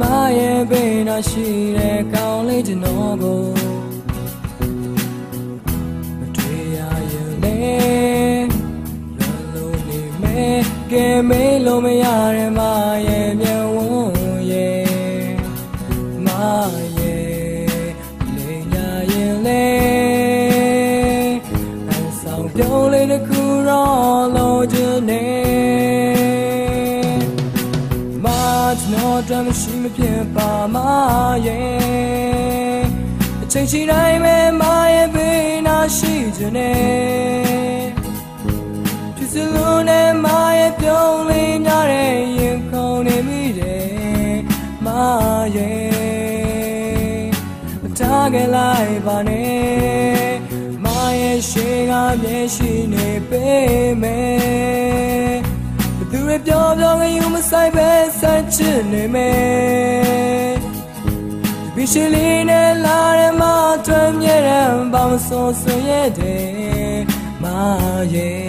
မရဲ့ဘေးနာရှိတဲ့ကောင်းလေးကျွန်တော်ကိုမတွေ့ရရင်လေလွန်လို့နေမယ်ကဲမေးလို့မရတဲ့မရဲ့ ကျွန်တော်တမ်းမရှိမဖြစ်ပါမရဲ့အချိန်ရှိတိုင်းပဲမရဲ့ဘေးနာရှိချင်နေဖြစ်စလို့နဲ့မရဲ့ပြုံးလေးများတဲ့ရင်ခုန်နေမိတယ်မရဲ့မထားခဲ့လိုက်ပါနဲ့မရဲ့ရှေးကမျက်ရှိနေပေးမယ်ဘသူတွေပြောပြောငယူမဆိုင်ပဲ ဆက်ချင်နေမယ်ဒီရှိလေးနဲ့လာတဲ့မတွင်မြဲတဲ့ဘောင်ဆိုးဆွရတဲ့မရဲ့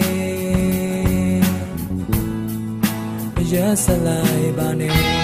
ရစလိုက်ပါနဲ့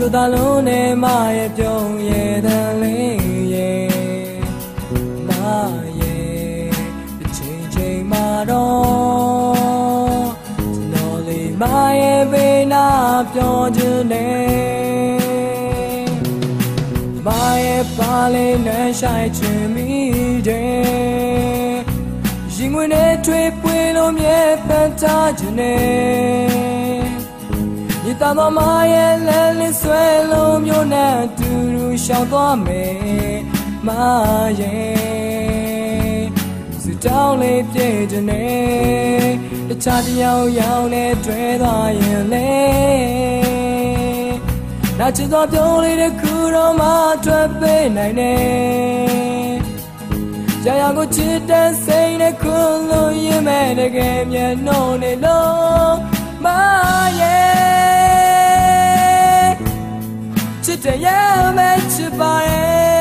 ချိုးသားလုံးနဲ့မရဲ့ပြုံးရဲ့တန်လေးရဲ့မရဲ့တစ်ချိန်ချိန်မှာတော့ကျွန်တော်လေးမရဲ့ဘေးနာပြောခြင်းနဲ့မရဲ့ပါလေးနဲ့ဆိုင်ချင်မိတယ်ရင်ဝင်နဲ့တွေ့ပွေလို့မြဲပန်းထားခြင်းနဲ့ ဒီတမမရဲ့လဲလေးဆွဲလို့မျိုးနဲ့တူတူရှောင်သွားမယ်မရဲ့စတောင်းလေးပြည့်ခြင်းနဲ့တခြားတယောက်ယောက်နဲ့တွေ့သွားရင်လေနာချစ်သောပြုံးလေးတစ်ခုတော့မှထွက်ပေးနိုင်တယ်ကြာရကိုချစ်တဲ့စိတ်နဲ့ခွန်လို့ရင်မဲ့တကယ်မျက်နှုံးနဲ့လုံးမရဲ့ ချစ်တဲ့ရမယ်ချစ်ပါရဲ့